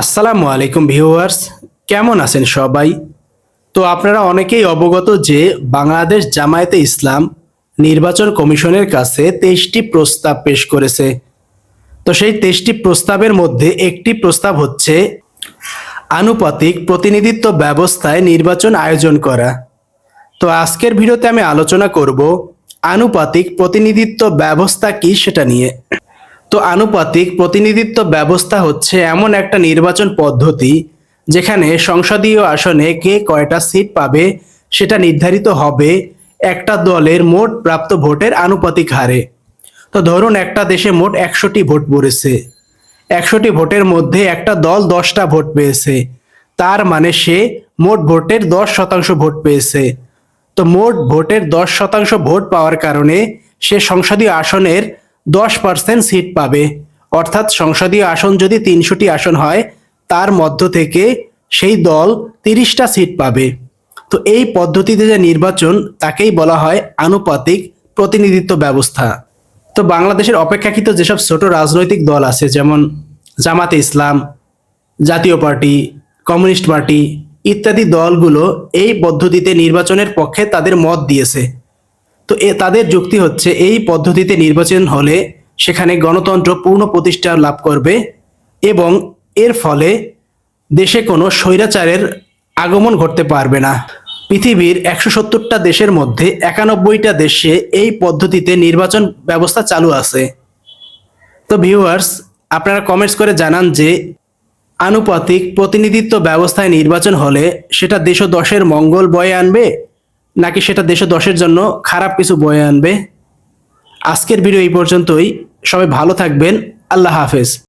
আসসালামু আলাইকুম ভিউয়ার্স, কেমন আছেন সবাই? তো আপনারা অনেকেই অবগত যে বাংলাদেশ জামায়াতে ইসলাম নির্বাচন কমিশনের কাছে তেইশটি প্রস্তাব পেশ করেছে। তো সেই তেইশটি প্রস্তাবের মধ্যে একটি প্রস্তাব হচ্ছে, আনুপাতিক প্রতিনিধিত্ব ব্যবস্থায় নির্বাচন আয়োজন করা। তো আজকের ভিডিওতে আমি আলোচনা করব, আনুপাতিক প্রতিনিধিত্ব ব্যবস্থা কি সেটা নিয়ে। তো আনুপাতিক প্রতিনিধিত্ব ব্যবস্থা হচ্ছে এমন একটা নির্বাচন পদ্ধতি যেখানে সংসদীয় আসনে কে কয়টা সিট পাবে সেটা নির্ধারিত হবে একটা দলের মোট প্রাপ্ত ভোটের আনুপাতিক হারে। তো ধরুন একটা দেশে মোট একশোটি ভোট পড়েছে। একশোটি ভোটের মধ্যে একটা দল দশটা ভোট পেয়েছে। তার মানে সে মোট ভোটের দশ শতাংশ ভোট পেয়েছে। তো মোট ভোটের দশ শতাংশ ভোট পাওয়ার কারণে সে সংসদীয় আসনের দশ পার্সেন্ট সিট পাবে। অর্থাৎ সংসদীয় আসন যদি তিনশোটি আসন হয়, তার মধ্য থেকে সেই দল তিরিশটা সিট পাবে। তো এই পদ্ধতিতে যে নির্বাচন, তাকেই বলা হয় আনুপাতিক প্রতিনিধিত্ব ব্যবস্থা। তো বাংলাদেশের অপেক্ষাকৃত যেসব ছোট রাজনৈতিক দল আছে, যেমন জামাতে ইসলাম, জাতীয় পার্টি, কমিউনিস্ট পার্টি, ইত্যাদি দলগুলো এই পদ্ধতিতে নির্বাচনের পক্ষে তাদের মত দিয়েছে। তো এ তাদের যুক্তি হচ্ছে, এই পদ্ধতিতে নির্বাচন হলে সেখানে গণতন্ত্র পূর্ণ প্রতিষ্ঠা লাভ করবে এবং এর ফলে দেশে কোনো স্বৈরাচারের আগমন ঘটতে পারবে না। পৃথিবীর একশো সত্তরটা দেশের মধ্যে একানব্বইটা দেশে এই পদ্ধতিতে নির্বাচন ব্যবস্থা চালু আছে। তো ভিউয়ার্স আপনারা কমেন্টস করে জানান যে আনুপাতিক প্রতিনিধিত্ব ব্যবস্থায় নির্বাচন হলে সেটা দেশ দশের মঙ্গল বয়ে আনবে নাকি সেটা দেশে দশের জন্য খারাপ কিছু বয়ে আনবে? আজকের ভিডিও এই পর্যন্তই। সবাই ভালো থাকবেন। আল্লাহ হাফেজ।